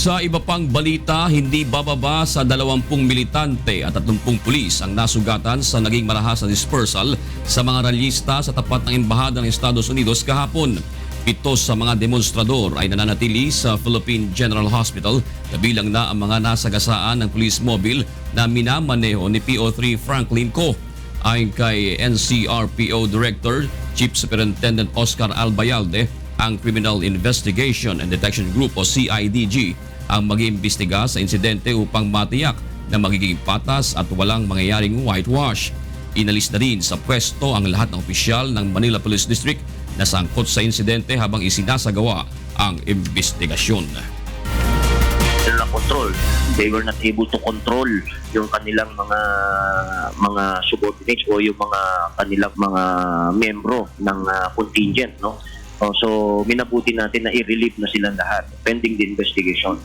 Sa iba pang balita, hindi bababa sa 20 militante at 30 pulis ang nasugatan sa naging marahas na dispersal sa mga rallyista sa tapat ng Embahada ng Estados Unidos kahapon. Pito sa mga demonstrador ay nananatili sa Philippine General Hospital kabilang na ang mga nasagasaan ng police mobile na minamaneho ni PO3 Franklin Co. Ayon kay NCRPO Director, Chief Superintendent Oscar Albayalde, ang Criminal Investigation and Detection Group o CIDG ang mag-iimbestiga sa insidente upang matiyak na magiging patas at walang mangyayaring whitewash. Inalis na rin sa pwesto ang lahat ng opisyal ng Manila Police District na sangkot sa insidente habang isinasagawa ang investigasyon. nila control. They were not able to control yung kanilang mga mga subordinates o yung mga kanilang mga membro ng ah, contingent, no? Oh, so minabuti natin na i-relieve na silang lahat pending the investigation.